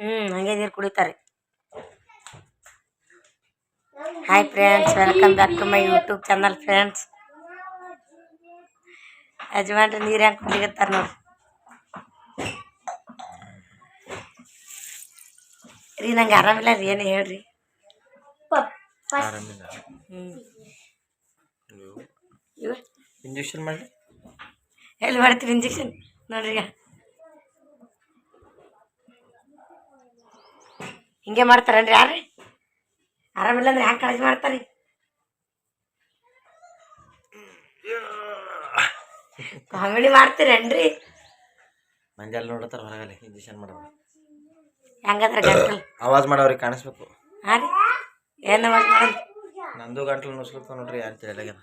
ಹ್ಞೂ ಹಂಗೆ ನೀರು ಕುಡಿತಾರೆ. Hi friends welcome back to my YouTube channel friends ಯಜಮಾನ್ರಿ ನೀರು ಹೆಂಗೆ ಕುಡಿಗತ್ತಾರ ನೋಡ್ರಿ ರೀ ನಂಗೆ ಆರಾಮಿಲ್ಲ ರೀ ಏನು ಹೇಳ್ರಿ. ಇಂಜೆಕ್ಷನ್ ಮಾಡಿ ಎಲ್ಲಿ ಮಾಡ್ತೀರಿ ಇಂಜೆಕ್ಷನ್ ನೋಡ್ರಿ ಹಿಂಗೆ ಮಾಡ್ತಾರನ್ರಿ ಯಾರ್ರಿ? ಆರಾಮಿಲ್ಲ ಅಂದ್ರೆ ಹ್ಯಾಂಗೆ ಕಾಳಜಿ ಮಾಡ್ತಾರಿ ಕಾಮಿಡಿ ಮಾಡ್ತೀರೇನ್ರಿ? ಅಲ್ಲಿ ನೋಡತ್ತಾರ ಹೊರಗಲ್ಲಿ ಇಂಜೆಕ್ಷನ್ ಮಾಡೋದು ಹೆಂಗದ್ರ ಗಂಟಲು? ಆವಾಜ್ ಮಾಡವ್ರಿಗೆ ಕಾಣಿಸ್ಬೇಕು. ಹಾಂ ರೀ. ಏನು ಮಾಡೋದು? ನಂದು ಗಂಟ್ಲು ನುಸ್ಲತ್ತ ನೋಡ್ರಿ ಅಂತ ತಿಳಿಯಾಗ್ಯದ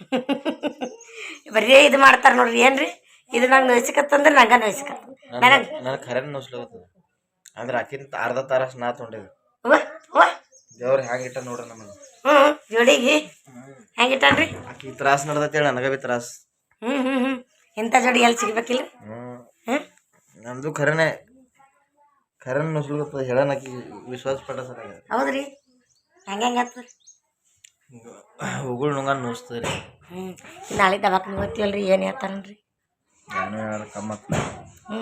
ಬರೀ ಇದು ಮಾಡ್ತಾರೆ ನೋಡ್ರಿ ಏನ್ರಿ? ಇದು ನಂಗೆ ನೋಯ್ಸಿಕತ್ತಂದ್ರೆ ನಂಗೆ ನೋಯ್ಸಿಕತ್ತ ನನಗೆ ನನಗೆ ಖರೇನ ನುಸ್ಲತ್ತದ ಅಂದ್ರೆ ಆಕಿಂತ ಅರ್ಧ ತಾರಸ್ ನಾ ತೊಗೊಂಡಿದ್ದು. ದೇವ್ರ ಹ್ಯಾಂಗ ಇಟ್ಟ ನೋಡ್ರಿ ನಮಗೆ ಹ್ಞೂ ಜೋಡಿಗೆ. ಹೆಂಗಿಟ್ಟನ್ರಿ ಆಕಿ ತ್ರಾಸ ನಡ್ದತ್ತೇಳಿ ನನಗ ಬಿ ತ್ರಾಸ್. ಹ್ಞೂ ಹ್ಞೂ ಹ್ಞೂ ಇಂಥ ಜೋಡಿ ಎಲ್ಲಿ ಸಿಗ್ಬೇಕಿಲ್ಲ? ಹ್ಞೂ ನಮ್ಮದು ಖರೇನೆ ಖರೇನ ನುಸ್ಲತ್ತದ ಹೇಳೋಣ ಆಕಿ ವಿಶ್ವಾಸ ಪಟ್ಟ ಸರ್ ಹೌದ್ರಿ. ಹೆಂಗೆ ಹೆಂಗತ್ತದ ಉಗುಳು ನುಂಗ ನುಸ್ತದ ರೀ ಹ್ಞೂ ನಾಳೆ ದವಾಖಾನೆ ಹೋಗ್ತೀವಲ್ರಿ ಏನು ಹೇಳ್ತಾರನ್ರಿ? ನಾನು ಹೇಳೋದು ಕಮ್ಮತ್ತ ಹ್ಞೂ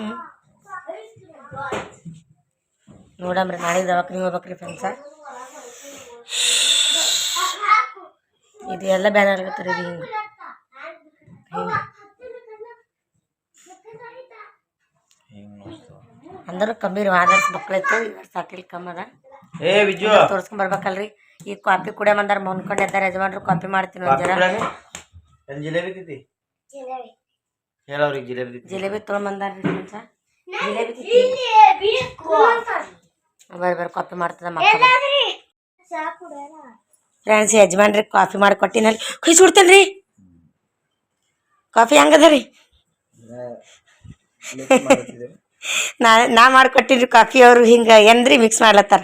ನೋಡಮ್ರಿ ನಾಳೆ ದವಾಖಾನೆ ಹೋಗ್ಬೇಕ್ರಿ ಫ್ರೆಂಡ್ಸ ಇದು ಎಲ್ಲ ಬ್ಯಾನ್ ಆಗತ್ತರಿ ಇದು ಹಿಂಗೆ. ಹಿಂಗೆ ಅಂದರೂ ಕಮ್ಮಿ ರೀ ಆದರ್ಸ್ ಮಕ್ಳಿತ್ತು ಇವಾಗ ಸಾಕಿಲ್ ಕಮ್ಮಿ ಅದ. ತೋರ್ಸ್ಕೊಂಡ್ ಬರ್ಬೇಕಲ್ರಿ. ಈಗ ಕಾಪಿ ಕುಡಿಯ ಬಂದಾರ ಮುನ್ಕೊಂಡು ಎದ್ದಾರ ಯಜಮಾನ್ರು ಕಾಪಿ ಮಾಡ್ತೀನಿ ಒಂದ್ ಜಿಲೇಬಿ ಜಿಲೇಬಿ ಜಿಲೇಬಿ ತೊಗೊಂಬಂದಾರ್ರಿ ಫ್ರೆಂಡ್ಸ ಜಿಲೇಬಿ ಬರ್ ಬರ್ರಿ ಕಾಫಿ ಮಾಡ್ತದ ಮಕ್ಕಳು ಫ್ರೆಂಡ್ಸ್ ಯಜಮಾನ್ರಿ ಕಾಫಿ ಮಾಡಿ ಕೊಟ್ಟಿನಲ್ಲಿ ಖುಷಿ ಬಿಡ್ತೇನೆ ರೀ ಕಾಫಿ ಹೆಂಗದ ರೀ ನಾ ನಾ ಮಾಡ್ಕೊಟ್ಟಿನ್ರಿ ಕಾಫಿ ಅವರು ಹಿಂಗೆ ಏನ್ರಿ ಮಿಕ್ಸ್ ಮಾಡ್ಲತ್ತಾರ.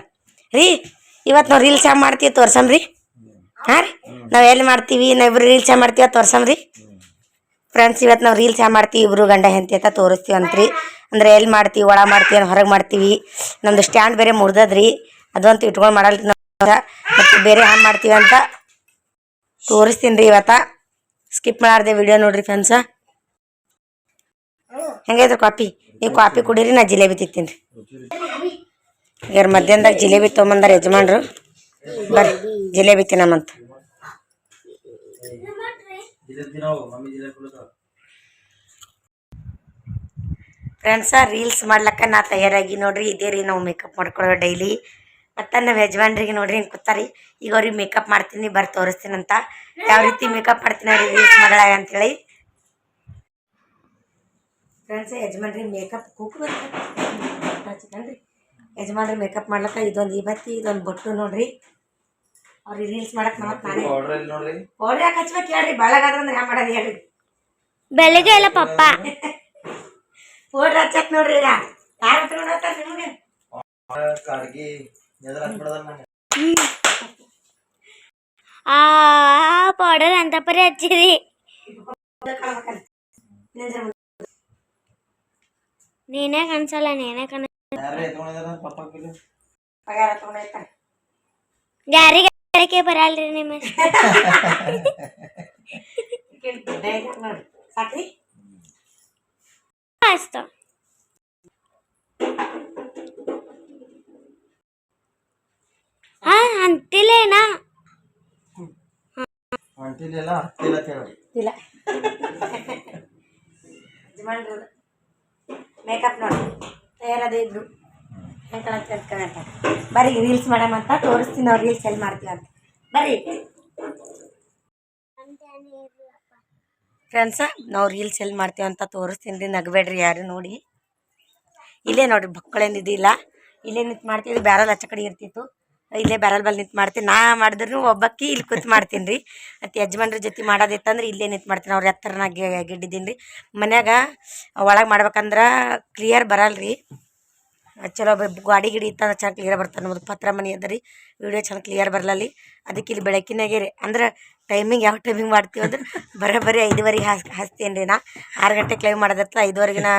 ರೀ ಇವತ್ತು ನಾವು ರೀಲ್ಸ್ ಹ್ಯಾಂಗ ಮಾಡ್ತೀವಿ ತೋರ್ಸಮ್ರಿ? ಹಾಂ ರೀ? ನಾವು ಎಲ್ಲಿ ಮಾಡ್ತೀವಿ? ನಾವು ಇಬ್ರು ರೀಲ್ಸ್ ಹ್ಯಾಂಗ ಮಾಡ್ತೀವಿ ತೋರ್ಸಮ್ರಿ? ಫ್ರೆಂಡ್ಸ್ ಇವತ್ತು ನಾವು ರೀಲ್ಸ್ ಹ್ಯಾ ಮಾಡ್ತೀವಿ? ಇಬ್ರು ಗಂಡ ಹೆಂತಿ ಅಂತ ತೋರಿಸ್ತೀವಿ ಅಂತ್ರಿ. ಅಂದ್ರೆ ಎಲ್ಲಿ ಮಾಡ್ತೀವಿ? ಒಳ ಮಾಡ್ತೀವಿ ಹೊರಗೆ ಮಾಡ್ತೀವಿ. ನಮ್ದು ಸ್ಟ್ಯಾಂಡ್ ಬೇರೆ ಮುರಿದದ್ರಿ. ಅದಂತೂ ಇಟ್ಕೊಂಡು ಮಾಡಲ್ರಿ ನಾವು. ಮತ್ತು ಬೇರೆ ಹ್ಯಾಂಗೆ ಮಾಡ್ತೀವಿ ಅಂತ ತೋರಿಸ್ತೀನಿ ರೀ ಇವತ್ತ. ಸ್ಕಿಪ್ ಮಾಡಾರ್ದೆ ವಿಡಿಯೋ ನೋಡ್ರಿ ಫ್ರೆಂಡ್ಸ ಹೆಂಗೈತ್ರಿ ಕಾಫಿ ನೀವು ಕಾಫಿ ಕುಡೀರಿ, ನಾ ಜಿಲೇಬಿ ತಿಂತೀನಿ. ರೀ ಇವ್ರ ಮಧ್ಯಾಹ್ನದಾಗ ಜಿಲೇಬಿ ತೊಗೊಂಬಂದಾರ ಯಜಮಾನ್ರು. ಬರ್ರಿ, ಜಿಲೇಬಿ ತಿನ್ನಮಂತ ಜಿಲೇಬಿ ತಿನ್ನವು ಮಮ್ಮಿ ಜಿಲೇಬಿ ಕುಡಿತಾವ ಫ್ರೆಂಡ್ಸ ರೀಲ್ಸ್ ಮಾಡ್ಲಕ್ಕ ನಾ ತಯಾರಾಗಿ ನೋಡ್ರಿ, ಇದೇ ರೀ ನಾವು ಮೇಕಪ್ ಮಾಡ್ಕೊಳೋ ಡೈಲಿ ಮತ್ತು ನಮ್ಮ ಯಜಮಾನ್ರಿಗೆ ನೋಡ್ರಿ ಹಿಂಗೆ ಕೂತಾರಿ, ಈಗ ಅವ್ರಿಗೆ ಮೇಕಪ್ ಮಾಡ್ತೀನಿ ತೋರಿಸ್ತೀನಿ ಅಂತ ಯಾವ ರೀತಿ ಮೇಕಪ್ ಮಾಡ್ತೀನಿ ಅವ್ರಿಗೆ ರೀಲ್ಸ್ ಮಾಡಲ್ಲ ಅಂತೇಳಿ. ಫ್ರೆಂಡ್ಸ್ ಯಜಮಾನ್ರಿ ಮೇಕಪ್ ಕೂಕು ಯಜಮಾನ್ರಿ ಮೇಕಪ್ ಮಾಡ್ಲಕ್ಕ ಇದೊಂದು ಇವತ್ತಿ ಇದೊಂದು ಬೊಟ್ಟು ನೋಡ್ರಿ. ಅವ್ರಿಗೆ ರೀಲ್ಸ್ ಮಾಡಕ್ಕೆ ಮತ್ತೆ ನಾನೇ ಪೌಡ್ರ್ ಇಲ್ಲಿ ನೋಡ್ರಿ. ಪೌಡ್ರ್ ಯಾಕೆ ಹಚ್ಬೇಕು ಹೇಳ್ರಿ ಬೆಳಗಾದ್ರಂದ್ರೆ ಹ್ಯಾಂಗ ಮಾಡೋದು ಹೇಳ್ರಿ. ಬೆಳಗ್ಗೆ ಎಲ್ಲ ಪಪ್ಪ. ಪೌಡ್ರ್ ಹಚ್ಚಕ್ ನೋಡ್ರಿ ಈಗ. ಯಾರು ಹತ್ಕೊಂಡು ಹೋಗ್ತಾರೆ ನಿಮಗೆ? ಕಾಡ್ಗಿ ಎದ್ರ ಹಚ್ಬಿಡದಲ್ಲ ನಂಗೆ ಆ ಪೌಡರ್ ಅಂತ ಪರಿ ಹಚ್ಚಿರಿ. ನೀನೇ ಕನ್ಸಲ್ಲ ನೀನೇ ಕಣ ಯಾರೇ ಪಪ್ಪ ಪಗಾರ ಯಾರಿಗೆ ಹೇಳಕ್ಕೆ ಬರಲ್ರಿ ನಿಮ್ಮ ನೋಡಿ ಸಾಕ್ರಿ ಅಷ್ಟು ಹಾ ಅಂತಿಲ್ಲೇನಾ ಹೊಂಟಿಲಿಲ್ಲ ಹತ್ತಿಲ್ಲ ಅಂತ ಹೇಳಿ ಇಲ್ಲ ಯಜಮಾನ್ರು ಮೇಕಪ್ ನೋಡಿ. ತಯಾರದ ಇದ್ರು ಅಂತ ಬರ್ರಿ ರೀಲ್ಸ್ ಅಂತ ತೋರಿಸ್ತೀನಿ ನಾವು ರೀಲ್ಸ್ ಎಲ್ಲಿ ಮಾಡ್ತೀವಿ ಅಂತ. ಬರ್ರಿ. ಫ್ರೆಂಡ್ಸ ನಾವು ರೀಲ್ಸ್ ಎಲ್ಲಿ ಮಾಡ್ತೀವಿ ಅಂತ ತೋರಿಸ್ತೀನಿ ರೀ, ನಗಬೇಡ್ರಿ ಯಾರು ನೋಡಿ. ಇಲ್ಲೇ ನೋಡ್ರಿ ಬಕ್ಕಳೇನಿದಿಲ್ಲ ಇಲ್ಲೇ ನಿಂತು ಮಾಡ್ತೀವಿ ಬ್ಯಾರಲ್ ಹಚ್ಚ ಕಡೆ ಇರ್ತಿತ್ತು. ಇಲ್ಲೇ ಬ್ಯಾರಲ್ ಬಲ್ಲಿ ನಿಂತು ಮಾಡ್ತೀನಿ ನಾ ಮಾಡಿದ್ರು ಒಬ್ಬಕ್ಕಿ ಇಲ್ಲಿ ಕೂತ್ ಮಾಡ್ತೀನಿ ರೀ. ಮತ್ತು ಯಜಮಾನ್ರ ಜೊತೆ ಮಾಡೋದಿತ್ತಂದ್ರೆ ಇಲ್ಲೇ ನಿಂತು ಮಾಡ್ತೀನಿ. ಅವ್ರ ಎತ್ತರನಾಗ ಗಿಡ್ಡಿದ್ದೀನಿ ರೀ. ಮನ್ಯಾಗ ಒಳಗೆ ಮಾಡ್ಬೇಕಂದ್ರೆ ಕ್ಲಿಯರ್ ಬರಲ್ಲ ರೀ ಚಲೋ ಗಾಡಿ ಗಿಡಿ ಇತ್ತಂದ್ರೆ ಚೆನ್ನಾಗಿ ಕ್ಲಿಯರ್ ಬರ್ತದೆ ನಮ್ಮದು ಪತ್ರ ಮನೆ ಅದ ರೀ. ವಿಡಿಯೋ ಕ್ಲಿಯರ್ ಬರಲಲ್ಲಿ. ಅದಕ್ಕೆ ಇಲ್ಲಿ ಬೆಳಕಿನಾಗೆ ರೀ. ಅಂದ್ರೆ ಟೈಮಿಂಗ್ ಯಾವ ಟೈಮಿಂಗ್ ಮಾಡ್ತೀವಿ ಅಂದ್ರೆ ಬರೋಬ್ಬರಿ ಐದುವರೆಗೆ ಹಾಸ್ ಹಚ್ತೀನಿ ರೀ ನಾ. ಆರು ಗಂಟೆಗೆ ಲೈವ್ ಮಾಡೋದತ್ತ ಐದುವರೆಗೆ ನಾ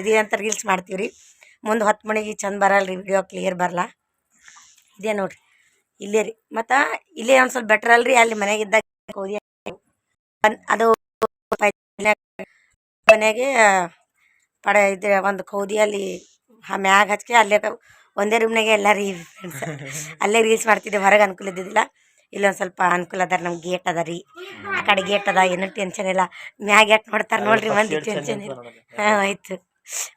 ಇದು ಅಂತ ರೀಲ್ಸ್ ಮಾಡ್ತೀವಿ ರೀ. ಮುಂದೆ ಹತ್ತು ಮಣಿಗೆ ಚಂದ ಬರಲ್ಲ ರೀ ವಿಡಿಯೋ ಕ್ಲಿಯರ್ ಬರಲ್ಲ ಇದೇ ನೋಡ್ರಿ. ಇಲ್ಲೇ ರೀ. ಮತ್ತು ಇಲ್ಲೇ ಒಂದು ಸ್ವಲ್ಪ ಬೆಟ್ರ್ ಅಲ್ರಿ. ಅಲ್ಲಿ ಮನೆಗಿದ್ದಾಗ ಓದಿ ಅದು ಮನೆಗೆ ಪಡ ಇದು ಒಂದು ಕೌದಿಯಲ್ಲಿ ಆ ಮ್ಯಾಗ ಹಚ್ಕೆ ಅಲ್ಲೇ ಒಂದೇ ರೂಮ್ನಾಗೆ ಎಲ್ಲ ರೀ ಫ್ರೆಂಡ್ಸ್ ಅಲ್ಲೇ ರೀಲ್ಸ್ ಮಾಡ್ತಿದ್ದೆ ಹೊರಗೆ ಅನುಕೂಲ ಇದ್ದಿದ್ದಿಲ್ಲ. ಇಲ್ಲೊಂದು ಸ್ವಲ್ಪ ಅನುಕೂಲ ಅದ ನಮ್ಗೆ ಗೇಟ್ ಅದ ರೀ. ಆ ಕಡೆ ಗೇಟ್ ಅದ ಏನೂ ಟೆನ್ಷನ್ ಇಲ್ಲ. ಮ್ಯಾಗ ಯಾಕೆ ನೋಡ್ತಾರೆ ನೋಡ್ರಿ ಮಂದಿ ಟೆನ್ಷನ್ ಇಲ್ಲ. ಹಾಂ ಆಯ್ತು.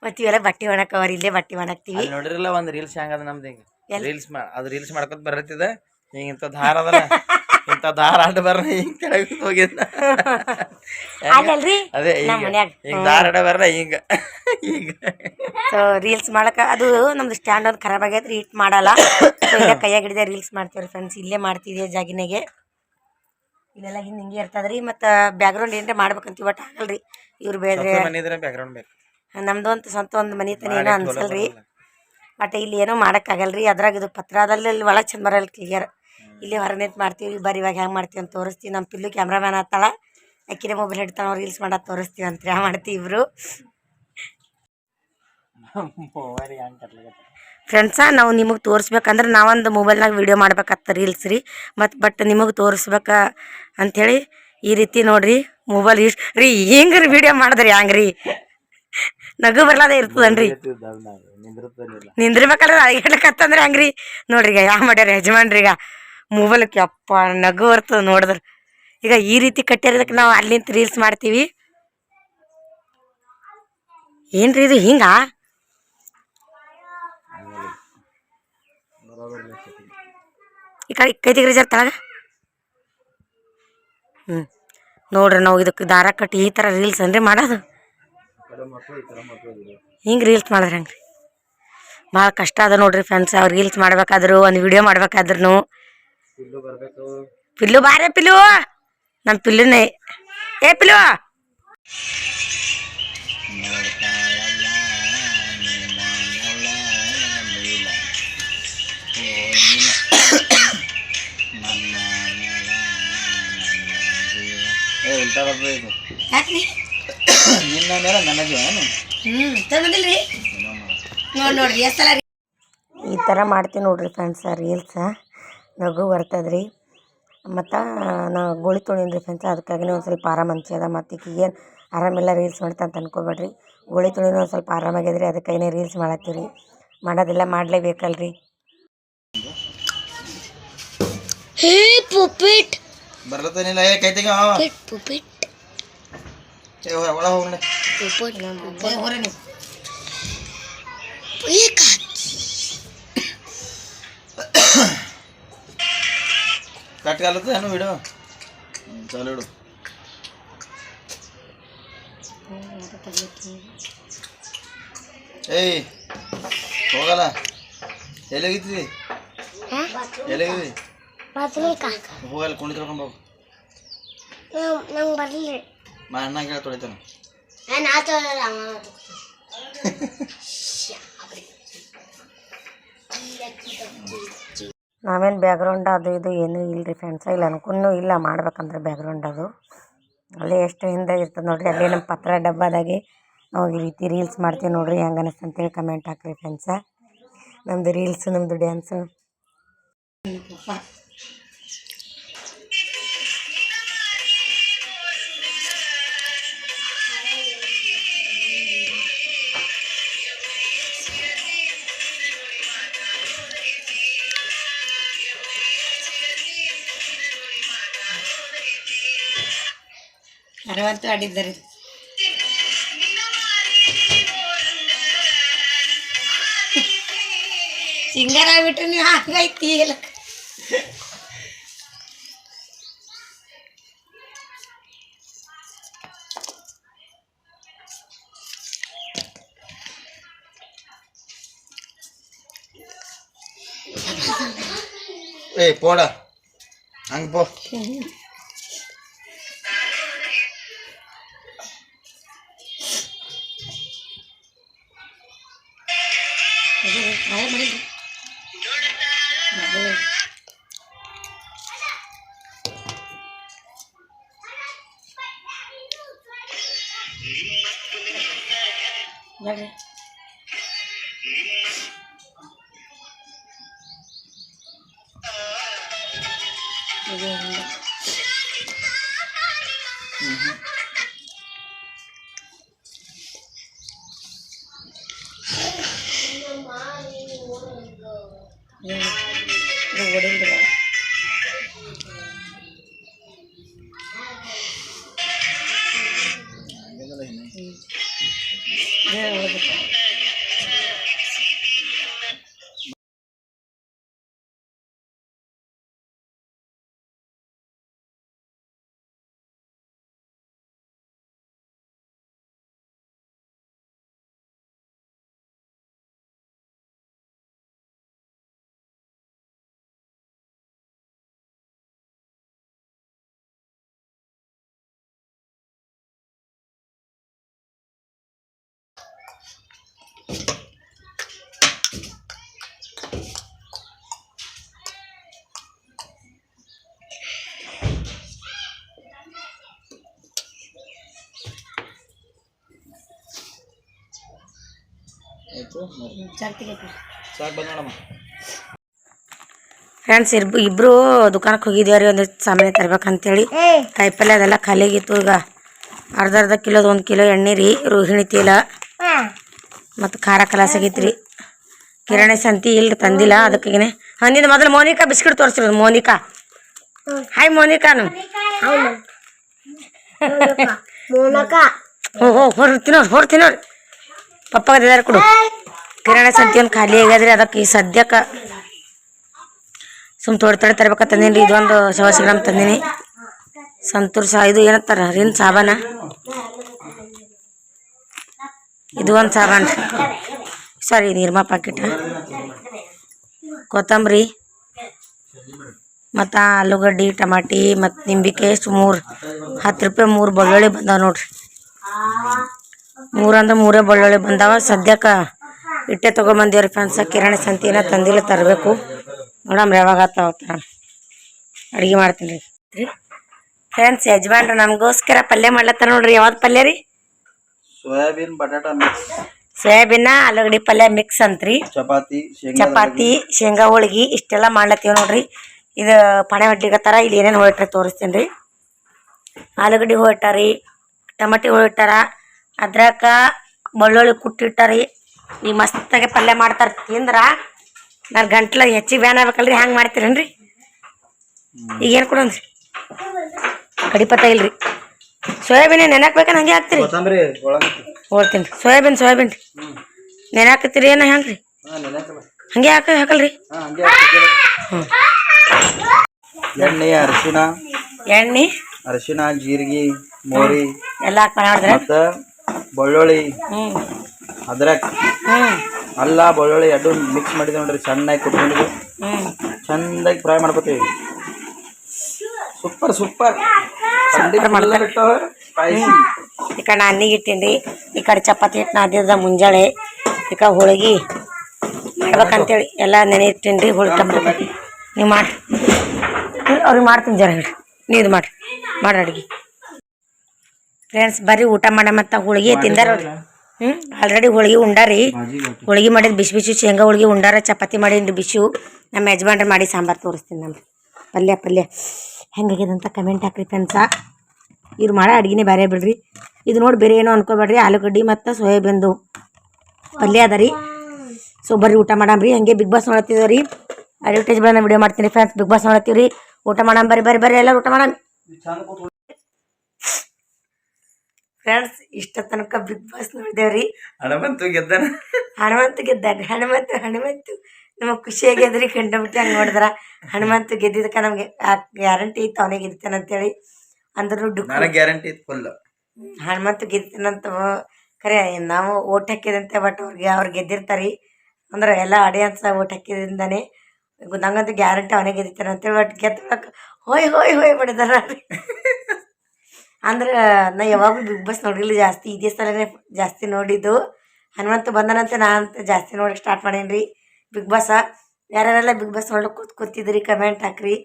ಮತ್ತೆ ಇವೆಲ್ಲ ಬಟ್ಟೆ ಒಣಕವ್ರಿ ಇಲ್ಲೇ ಬಟ್ಟೆ ಒಣಗ್ತೀವಿ ನೋಡಿರಲ್ಲ ಒಂದು ರೀಲ್ಸ್ ಹೆಂಗದ ನಮ್ದು? ರೀಲ್ಸ್ ಮಾ ಅದು ರೀಲ್ಸ್ ಮಾಡ್ಕೊತ ಬರತ್ತಿದೆ. ಹಿಂಗೆ ಇಂಥ ದಾರ ಅದಲ್ಲ. ದಾರ ಅಡ್ಡ ಬರ ಹಿಂಗ್ ಕೆಳಗ್ ಹೋಗಿದ್ದ ಅದೇ ನಮ್ಮ ಮನ್ಯಾಗ. ಈಗ ದಾರ ಬರ ಈಗ ಈಗ ಸೊ ರೀಲ್ಸ್ ಮಾಡಕ ಅದು ನಮ್ದು ಸ್ಟ್ಯಾಂಡ್ ಒಂದು ಖರಾಬ್ ಆಗೈತ್ರಿ ಇಟ್ ಮಾಡಲ್ಲ. ಸೊ ಕೈಯಾಗ ಹಿಡಿದೆ ರೀಲ್ಸ್ ಮಾಡ್ತೀವಿ ಫ್ರೆಂಡ್ಸ್ ಇಲ್ಲೇ ಮಾಡ್ತಿದ್ದೆ ಜಾಗಿನಾಗೆ. ಇಲ್ಲೆಲ್ಲ ಹಿಂಗೆ ಹಿಂಗೆ ಇರ್ತದ್ರಿ. ಮತ್ತು ಬ್ಯಾಕ್ಗ್ರೌಂಡ್ ಏನರ ಮಾಡ್ಬೇಕಂತೀವಿ ಬಟ್ ಆಗಲ್ರಿ. ಇವ್ರು ಬೇರೆ ಬ್ಯಾಕ್ಗ್ರೌಂಡ್ ಬೇಕು. ನಮ್ದು ಅಂತ ಸ್ವಂತ ಒಂದು ಮನೆ ತನ ಏನೋ ಅನ್ಸಲ್ರಿ. ಬಟ್ ಇಲ್ಲಿ ಏನೋ ಮಾಡೋಕ್ಕಾಗಲ್ರಿ ಅದ್ರಾಗ ಇದು ಪತ್ರದಲ್ಲಿ ಒಳಗೆ ಚಂದ ಬರಲ್ಲ ಕ್ಲಿಯರ್ ಇಲ್ಲಿ ಹೊರಗೆ ನಿಂತು ಮಾಡ್ತೀವಿ ಬರೀ ಇವಾಗ ಹೆಂಗೆ ಮಾಡ್ತೀವಿ ಅಂತ ತೋರಿಸ್ತೀವಿ. ನಮ್ಮ ಪಿಲ್ಲು ಕ್ಯಾಮ್ರಾಮ್ಯಾನ್ ಆತಾಳ. ಅಕ್ಕಿನೇ ಮೊಬೈಲ್ ಹಿಡ್ತಾವ ರೀಲ್ಸ್ ಮಾಡೋದು ತೋರಿಸ್ತೀವಿ ಅಂತ ಯಾವ ಮಾಡ್ತೀವಿ ಇಬ್ರು. ಫ್ರೆಂಡ್ಸ ನಾವು ನಿಮಗೆ ತೋರಿಸ್ಬೇಕಂದ್ರೆ ನಾವೊಂದು ಮೊಬೈಲ್ನಾಗ ವಿಡಿಯೋ ಮಾಡ್ಬೇಕಾಗ್ತದೆ ರೀಲ್ಸ್ ರೀ. ಮತ್ತು ಬಟ್ ನಿಮಗೆ ತೋರಿಸ್ಬೇಕ ಅಂಥೇಳಿ ಈ ರೀತಿ ನೋಡ್ರಿ ಮೊಬೈಲ್ ಇಷ್ಟು ರೀ ಹಿಂಗೆ ರೀ ವೀಡಿಯೋ ಮಾಡಿದ್ರಿ ಹಂಗ್ರಿ. ನಗು ಬರ್ಲಾದ ಇರ್ತದನ್ರಿ. ನಿಂದಿರ್ಬೇಕಲ್ರಿ ಹೇಳಕತ್ತಂದ್ರೆ ಹಂಗ್ರಿ. ನೋಡ್ರಿ ಈಗ ಯಾವ ಮಾಡ್ಯಾರ ಯಜಮಾನ್ರಿ ಈಗ ಮೊಬೈಲ್ಗೆ ಅಪ್ಪ, ನಗು ಬರ್ತದೆ ನೋಡಿದ್ರೆ. ಈಗ ಈ ರೀತಿ ಕಟ್ಟಿರೋದಕ್ಕೆ ನಾವು ಅಲ್ಲಿಂದ ರೀಲ್ಸ್ ಮಾಡ್ತೀವಿ. ಏನ್ರಿ ಇದು ಹಿಂಗಾ? ಈ ಕಡೆ ಜರ ತಳಗ ಹ್ಞೂ ನೋಡ್ರಿ ನಾವು ಇದಕ್ಕೆ ದಾರ ಕಟ್ಟಿ ಈ ಥರ ರೀಲ್ಸ್ ಅನ್ರಿ ಮಾಡೋದು. ಹಿಂಗೆ ರೀಲ್ಸ್ ಮಾಡಿದ್ರೆ ಹೆಂಗೆ ರೀ ಭಾಳ ಕಷ್ಟ ಅದ ನೋಡ್ರಿ ಫ್ರೆಂಡ್ಸ್ ಅವ್ರು ರೀಲ್ಸ್ ಮಾಡ್ಬೇಕಾದ್ರು, ಒಂದು ವಿಡಿಯೋ ಮಾಡ್ಬೇಕಾದ್ರೂ ಪಿಲ್ಲು ಬಾರೆ ಪಿಲ್ಲು ನಮ್ಮ ಪಿಲ್ಲುನೇ ಏ ಪಿಲ್ಲು ಏ ಉಲ್ಟಾ ಬರ್ತದೆ ಇದು ಯಾಕ್ರಿ ನಿನ್ನ ಮೇಲೆ ನನಗೆ ಏನು ಹ್ಞೂ ತಂದಿಲ್ರಿ ನೋಡಿ ನೋಡ್ರಿ ಎಷ್ಟು ಸಲ ಈ ಥರ ಮಾಡ್ತೀವಿ ನೋಡ್ರಿ ಫ್ರೆಂಡ್ಸ ರೀಲ್ಸ ನಗು ಬರ್ತದೆ ರೀ ಮತ್ತು ನಾ ಗೋಳಿ ರೀ ಫ್ರೆಂಡ್ಸ್ ಅದಕ್ಕಾಗಿ ಒಂದು ಸ್ವಲ್ಪ ಆರಾಮ ಅನ್ಸ್ಯದ ಮತ್ತು ಈಗ ಏನು ಆರಾಮಿಲ್ಲ ರೀಲ್ಸ್ ಮಾಡ್ತಾ ಅಂತ ಅನ್ಕೋಬೇಡ್ರಿ. ಗೋಳಿ ತೊಗೊಂಡಿನ ಒಂದು ಸ್ವಲ್ಪ ಆರಾಮಾಗ್ಯದ್ರಿ ಅದಕ್ಕಾಗಿ ರೀಲ್ಸ್ ಮಾಡತ್ತೀವಿ ರೀ ಮಾಡೋದೆಲ್ಲ ರೀ ಹೇ ಪುಪಿಟ್. ಬರ್ಲತ್ತೇನಿಲ್ಲ ಏ ಕೈ ತೆಗಿ ಪಿಟ್ ಪುಪಿಟ್. ಏ ಒಳ ಹೋಗ್ಲಿ. ಪುಪಿಟ್ ಏಕ ಕಟ್ಗಾಲತ್ತ ಏನು ಬಿಡು ಚಲೋ ಇಡು ಏಯ್ ಹೋಗಲ್ಲ ಎಲ್ಲಿಗಿದ್ವಿ ಎಲ್ಲಿಗಿದ್ವಿ ಬದ್ನೇಕ ಹೋಗಲ್ಲ ಕುಣಿ ತೊಳ್ಕೊಂಡು ಹೋಗು ನಂಗೆ ಬರಲಿಲ್ಲ ಮಾ ಅಣ್ಣ ಕೇಳಿ ತೊಳಿತಾನೆ ನಾನು ಆ ತೊಗೊಳಲ್ಲ ನಾವೇನು ಬ್ಯಾಗ್ರೌಂಡ್ ಅದು ಇದು ಏನೂ ಫ್ರೆಂಡ್ಸ್ ಫ್ರೆಂಡ್ಸ ಇಲ್ಲ ಅನ್ಕೊಂಡು ಇಲ್ಲ ಮಾಡ್ಬೇಕಂದ್ರೆ ಬ್ಯಾಗ್ರೌಂಡ್ ಅದು. ಅಲ್ಲೇ ಎಷ್ಟು ಹಿಂದೆ ಇರ್ತದೆ ನೋಡಿರಿ, ಅಲ್ಲಿ ನಮ್ಮ ಪತ್ರ ಡಬ್ಬದಾಗೆ ನಾವು ಈ ರೀತಿ ರೀಲ್ಸ್ ಮಾಡ್ತೀವಿ ನೋಡಿರಿ, ಹೆಂಗೆ ಅನಿಸ್ತು ಅಂತೇಳಿ ಕಮೆಂಟ್ ಹಾಕ್ರಿ ಫ್ರೆಂಡ್ಸ ನಮ್ಮದು ರೀಲ್ಸು ನಮ್ಮದು ಡ್ಯಾನ್ಸು ಅರವತ್ತು ಆಡಿದ್ದಾರೆ ಸಿಂಗರ್ ಆಗ್ಬಿಟ್ರೆ ನೀವು ಹಂಗೈತಿ ಇಲ್ಲ ಏಯ್ ಪೋಡ ಹಂಗೆ ಪೋ ಇದು ಹಿಂಗೆ. ಇದು ಆಯ್ತು. ಜಾಗ್ತಿಗೆ ಸಾಕು ಬಂದ್ ನೋಡಮ್ಮ. ಫ್ರೆಂಡ್ಸ್ ಇರ್ಬು ಇಬ್ರು ದುಕಾನಕ್ಕೆ ಹೋಗಿದ್ದೀವಿ ರೀ ಒಂದಿಷ್ಟು ಸಾಮಾನು ತರ್ಬೇಕಂತೇಳಿ. ಕಾಯಿಪಲ್ಲೆ ಅದೆಲ್ಲ ಖಾಲಿಗಿತ್ತು ಈಗ. ಅರ್ಧ ಅರ್ಧ ಕಿಲೋದು ಒಂದು ಕಿಲೋ ಎಣ್ಣೆ ರೀ ರೋಹಿಣಿ ತೇಲ. ಮತ್ತು ಖಾರ ಕಲಾಸ್ ಆಗೈತೆ ರೀ ಕಿರಾಣಿ ಸಂತಿ ಇಲ್ಲಿ ತಂದಿಲ್ಲ. ಅದಕ್ಕಾಗಿನೇ ಹಂದಿನ ಮೊದಲು ಮೋನಿಕಾ ಬಿಸ್ಕಿಟ್ ತೋರಿಸಿರೋದು ಮೋನಿಕಾ. ಹಾಯ್ ಮೋನಿಕಾನು ಹೋ ಹೋ ಹೊರ ತಿನ್ನೋರು ಹೊರ ತಿನ್ನೋರು. ಪಪ್ಪಾಗ ದಿದಾರ ಕೊಡು. ಕಿರಾಣಿ ಸಂತಿ ಒಂದು ಖಾಲಿ ಆಗ್ಯಾದ್ರಿ, ಅದಕ್ಕೆ ಈ ಸದ್ಯಕ್ಕೆ ಸುಮ್ ತೋಡಿ ತೋಡಿ ತರ್ಬೇಕಂತಂದೀನಿ ಇದೊಂದು ಸವಾಸಿ ಗ್ರಾಮ್ ತಂದೀನಿ. ಸಂತೂರ್ ಸಾ ಇದು ಏನತ್ತಾರ ರಿನ್ ಸಾಬಾನ? ಇದು ಒಂದು ಸಾಬಾನ್. ಸಾರಿ, ನಿರ್ಮಾ ಪಾಕಿಟ ಕೊತ್ತಂಬರಿ, ಮತ್ತು ಆಲೂಗಡ್ಡೆ, ಟಮಾಟಿ, ಮತ್ತು ನಿಂಬಿಕಾಯಿ ಎಷ್ಟು ಮೂರು ಹತ್ತು ರೂಪಾಯಿ ಮೂರು ಬೆಳ್ಳುಳ್ಳಿ ಬಂದಾವೆ ನೋಡ್ರಿ. ಮೂರು ಅಂದ್ರೆ ಮೂರೇ ಬೆಳ್ಳುಳ್ಳಿ ಬಂದಾವ. ಸದ್ಯಕ್ಕೆ ಇಟ್ಟೆ ತೊಗೊಂಬಂದಿವ್ರಿ ಫ್ಯಾನ್ಸ ಕಿರಾಣಿ ಸಂತಿನ ತಂದಿಲ್ಲ ತರಬೇಕು. ನೋಡಮ್ರಿ ಯಾವಾಗ ಆತಾವ ಅಡುಗೆ ಮಾಡ್ತೀನಿ ರೀ. ಫ್ರೆಂಡ್ಸ್ ಯಜಮಾನ್ರು ನಮಗೋಸ್ಕರ ಪಲ್ಯ ಮಾಡ್ಲತ್ತಾರ ನೋಡ್ರಿ. ಯಾವ್ದು ಪಲ್ಯ ರೀ? ಸೋಯಾಬೀನ್ ಬಟಾಟಾ ಸೋಯಾಬೀನ್ ಆಲೂಗಡ್ಡಿ ಪಲ್ಯ ಮಿಕ್ಸ್ ಅಂತ್ರಿ ಚಪಾತಿ ಶೇಂಗಾ ಚಪಾತಿ ಶೇಂಗಾ ಹೋಳ್ಗಿ ಇಷ್ಟೆಲ್ಲ ಮಾಡ್ಲತ್ತೀವಿ ನೋಡ್ರಿ. ಇದು ಪಣೆ ಹೊಡ್ಲಿಕತ್ತಾರ ಇಲ್ಲಿ ಏನೇನು ಹೊರಟ್ರೆ ತೋರಿಸ್ತೀನಿ ರೀ. ಆಲೂಗಡ್ಡೆ ಹೊರಟಾರಿ ಟಮಾಟಿ ಹೊರಟಾರ ಅದ್ರಾಕ ಬೆಳ್ಳುಳ್ಳಿ ಕುಟ್ಟಿಟ್ಟಾರಿ. ಈ ಮಸ್ತಾಗೆ ಪಲ್ಯ ಮಾಡ್ತಾರೆ ತಿಂದ್ರ ನಾನು ಗಂಟ್ಲ ಹೆಚ್ಚಿಗೆ ಬ್ಯಾನ್ ಆಗ್ಬೇಕಲ್ರಿ ಹಂಗೆ ಮಾಡ್ತೀರೇನ್ರಿ? ಈಗ ಏನು ಕೊಡೋನ್ರಿ ಕಡಿಪತ್ತ ಇಲ್ರಿ. ಸೋಯಾಬೀನ್ ನೆನಕ್ಬೇಕನ್ ಹಂಗೆ ಹಾಕ್ತೀರಿ? ಹೋಗ್ತೀನಿ ಸೋಯಾಬೀನ್ ಸೋಯಾಬೀನ್. ನೆನಾಕತ್ತೀರಿ ಏನ ಹೆಂಗ್ರಿ ಹಾಂ ನೆನೆಕಲ್ಲ ಹಂಗೆ ಹಾಕ ಹಾಕಲ್ರಿ. ಹಂಗೆ. ಎಣ್ಣೆ ಅರಿಶಿಣ. ಎಣ್ಣೆ. ಅರಿಶಿಣ ಜೀರಿಗೆ ಮೋರಿ. ಎಲ್ಲ ಹಾಕಿ ಮಾಡಿದ್ರೆ ಬೆಳ್ಳುಳ್ಳಿ. ಅದ್ರಾಗ ಅದ್ರಕ್ ಅಲ್ಲ ಬೆಳ್ಳುಳ್ಳಿ ಎರಡು ಮಿಕ್ಸ್ ಮಾಡಿದ್ವಿ ನೋಡ್ರಿ ಚೆನ್ನಾಗಿ ಕುಟ್ಕೊಂಡಿದ್ವಿ. ಚೆಂದಾಗಿ ಫ್ರೈ ಮಾಡ್ಕೋತೀವಿ. Super super. ಈ ಕಡೆ ಅನ್ನಿಗೆ ಇಟ್ಟೀನಿ ಈ ಕಡೆ ಚಪಾತಿ ಹಿಟ್ಟು ನಾದಿದ ಮುಂಜಾನೆ ಈ ಕಡೆ ಹೋಳಿಗೆ. ಮಾಡ್ಬೇಕಂತೇಳಿ ಎಲ್ಲ ನೆನೆ ಇಟ್ಟೀನಿ ರೀ ಹೋಳಿಗೆ ಟಮಾಟಿ ನೀವು ಮಾಡಿ ಅವ್ರಿಗೆ ಮಾಡ್ತೀನಿ ಜರ ಹೇಳಿ ನೀ ಇದು ಮಾಡಿರಿ ಮಾಡಿ ಅಡುಗೆ. ಫ್ರೆಂಡ್ಸ್ ಬರ್ರಿ ಊಟ ಮಾಡ ಮತ್ತು ಹೋಳಿಗೆ ತಿಂದಾರ ಹ್ಞೂ ಆಲ್ರೆಡಿ ಹೋಳಿಗೆ ಉಂಡಾರಿ. ಹೋಳಿಗೆ ಮಾಡಿದ ಬಿಸಿ ಬಿಸಿ ಶೇಂಗಾ ಹೋಳಿಗೆ ಉಂಡಾರ ಚಪಾತಿ ಮಾಡಿ ಬಿಸಿ ನಮ್ಮ ಯಜಮಾನ್ರು ಮಾಡಿ ಸಾಂಬಾರು ತೋರಿಸ್ತೀನಿ ನಮ್ಮ ಪಲ್ಯ ಪಲ್ಯ. ಹೆಂಗಾಗ್ಯದಂತ ಕಮೆಂಟ್ ಹಾಕ್ರಿ ಫ್ರೆಂಡ್ಸ ಇವ್ರು ಮಾಡೋ ಅಡುಗೆನೇ ಬೇರೆ ಬಿಡ್ರಿ. ಇದು ನೋಡಿ ಬೇರೆ ಏನೋ ಅನ್ಕೋಬೇಡ್ರಿ ಆಲೂಗಡ್ಡೆ ಮತ್ತು ಸೋಯಾಬೀನ್ದು. ಪಲ್ಯ ಅದ ರೀ. ಸೊ ಬರ್ರಿ ಊಟ ಮಾಡಾಮ್ರಿ ಹಂಗೆ ಬಿಗ್ ಬಾಸ್ ನೋಡತ್ತಿದ್ದೀವಿ ರೀ. ಅಡ್ವರ್ಟೈಸ್ಗಳನ್ನ ವಿಡಿಯೋ ಮಾಡ್ತೀನಿ ಫ್ರೆಂಡ್ಸ್ ಬಿಗ್ ಬಾಸ್ ನೋಡತ್ತೀವಿ ರೀ ಊಟ ಮಾಡಾಮ್ ಬರ್ರಿ ಬರ್ರಿ ಬರ್ರಿ. ಎಲ್ಲರೂ ಊಟ ಮಾಡಾಮ್. ಫ್ರೆಂಡ್ಸ್ ಇಷ್ಟ ತನಕ ಬಿಗ್ ಬಾಸ್ ನೋಡಿದೇವ್ರಿ. ಹನುಮಂತು ಗೆದ್ದಾನ. ಹನುಮಂತು ಗೆದ್ದ ಹನುಮಂತು ಹನುಮಂತು ನಮಗೆ ಖುಷಿ ಆಗ್ಯದ್ರಿ ಕಂಡಬಿಟ್ಟು ಹಂಗೆ ನೋಡಿದ್ರ. ಹನುಮಂತು ಗೆದ್ದಿದ್ದಕ್ಕೆ ನಮಗೆ ಗ್ಯಾರಂಟಿ ಇತ್ತು ಅವನೇ ಗೆದ್ತಾನೆ ಅಂತೇಳಿ ಅಂದ್ರೂ ಗ್ಯಾರಂಟಿ ಇತ್ತು ಫುಲ್ ಹನುಮಂತು ಗೆದ್ದಿನಂತ ಖರೆ ನಾವು ಓಟ್ ಹಾಕಿದಂತೆ ಬಟ್ ಅವ್ರಿಗೆ ಅವ್ರು ಗೆದ್ದಿರ್ತಾರೆ. ಅಂದ್ರೆ ಎಲ್ಲ ಆಡಿಯನ್ಸ್ ಓಟ್ ಹಾಕಿದಿಂದನೇ ನಂಗಂತೂ ಗ್ಯಾರಂಟಿ ಅವನೇ ಗೆದ್ದಿತ್ತಾನೆ ಅಂತೇಳಿ ಬಟ್ ಗೆದ್ದ ಹೋಯ್ ಹೋಯ್ ಹೋಯ್ ಮಾಡಿದಾರ. ಅಂದ್ರೆ ನಾ ಯಾವಾಗಲೂ ಬಿಗ್ ಬಾಸ್ ನೋಡಿಲ್ಲ ಜಾಸ್ತಿ ಇದೇ ಸಲನೇ ಜಾಸ್ತಿ ನೋಡಿದ್ದು. ಹನುಮಂತ ಬಂದನಂತೆ ನಾನಂತ ಜಾಸ್ತಿ ನೋಡೋಕೆ ಸ್ಟಾರ್ಟ್ ಮಾಡೇನ್ರಿ. ರೀ ಬಿಗ್ ಬಾಸ ಯಾರ್ಯಾರೆಲ್ಲ ಬಿಗ್ ಬಾಸ್ ನೋಡಕ್ ಕೂತ್ ಕೂತಿದ್ರಿ ಕಮೆಂಟ್ ಹಾಕ್ರಿ.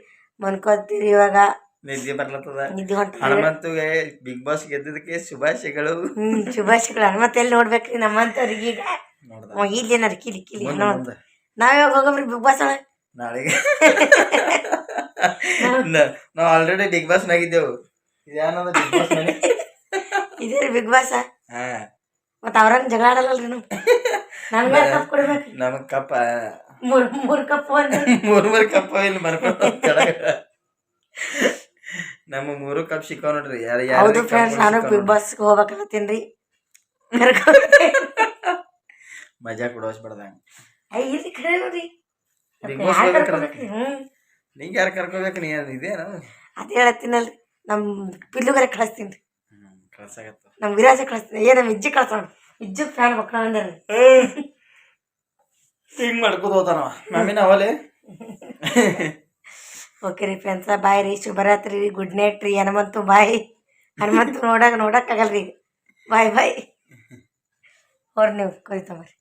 ಮನ್ಕೋತೀರಿ ಇವಾಗ. ನಿದ್ದೆ ಬರ್ಲತ್ತದ? ಹನುಮಂತುಗೆ ಬಿಗ್ ಬಾಸ್ ಗೆದ್ದಿದ್ದಕ್ಕೆ ಶುಭಾಶಯಗಳು. ಹ್ಮ್ ಶುಭಾಶಯಗಳು. ಹನುಮಂತ ಎಲ್ಲಿ ನೋಡ್ಬೇಕ್ರಿ ನಮ್ಮಂತವ್ರಿಗೆ ಈಗ? ಇಲ್ಲಿ ಅವ ಇಲ್ಲೇನಾರ ಕಿಲಿ ಕಿಲಿ ಹನುಮಂತ. ನಾವ್ ಯಾವಾಗ ಹೋಗಮ್ರಿ ಬಿಗ್ ಬಾಸ್ ಒಳಗೆ? ನಾಳೆಗೆ. ನಾವು ಆಲ್ರೆಡಿ ಬಿಗ್ ಬಾಸ್ ನಾಗಿದ್ದೆವು ಇದೇನದ ಬಿಗ್ ಬಾಸ್ ಮನೆ? ಇದೇ ಬಿಗ್ ಬಾಸ ಹಾ. ಮತ್ತೆ ಅವ್ರಂಗೆ ಜಗಳ ಆಡಲ್ಲಲ್ರಿ ನಾವು? ನಮ್ಗೆ ಕಪ್ ಕೊಡ್ಬೇಕು. ನಮಗ್ ಕಪ್ಪ ಮೂರು ಮೂರು ಕಪ್ ಮೂರ್ ಮೂರ್ ಕಪ್ ಇಲ್ಲಿ ಕೆಳಗ ನಮ್ಮ ಮೂರು ಕಪ್ ಸಿಕ್ಕೋ ನೋಡ್ರಿ. ಯಾರ ಹೌದು ಫ್ರೆಂಡ್ಸ್ ನಾನು ಬಿಗ್ ಬಾಸ್ಗೆ ಹೋಗ್ಬೇಕತ್ತೀನಿ ರೀ. ಮಜಾ ಕೊಡೋಸ್ಬಿಡ್ದಂಗ ಐ ಇಲ್ಲಿ ಕರೆ ನೋಡಿ ಬಿಗ್ ಬಾಸ್ ಯಾರ್ ನಿಂಗೆ ಯಾರು ಕರ್ಕೋಬೇಕು? ನೀ ಇದೇನು? ಅದೇ ಹೇಳತ್ತೀನಲ್ರಿ. ನಮ್ಮ ಪಿಲ್ಲುಗರೆ ಕಳಿಸ್ತೀನಿ. ನಮ್ಮ ವಿರಾಜ ಕಳಿಸ್ತೀನಿ. ಏ ನಮ್ಮ ಇಜ್ಜಿ ಕಳ್ಸೋಣ. ಇಜ್ಜಿ ಫ್ಯಾನ್ ಮಕ್ಕಳ ಅಂದ್ರೆ. ಹಿಂಗ್ ಮಾಡ್ಕೋದು ಹೋತಾನವ ಮಮ್ಮಿನ ಅವಲೆ? ಓಕೆ ರೀ ಫ್ರೆಂಡ್ಸ ಬಾಯ್ ರೀ. ಶುಭರಾತ್ರಿ ರೀ ಗುಡ್ ನೈಟ್ ರೀ. ಹನುಮಂತು ಬಾಯ್ ಹನುಮಂತು ನೋಡಕ್ ನೋಡೋಕ್ಕಾಗಲ್ಲ ರೀ ಬಾಯ್ ಬಾಯ್ ಅವ್ರು ನೀವು ಕೊಯ್ತಂಬರ್ರಿ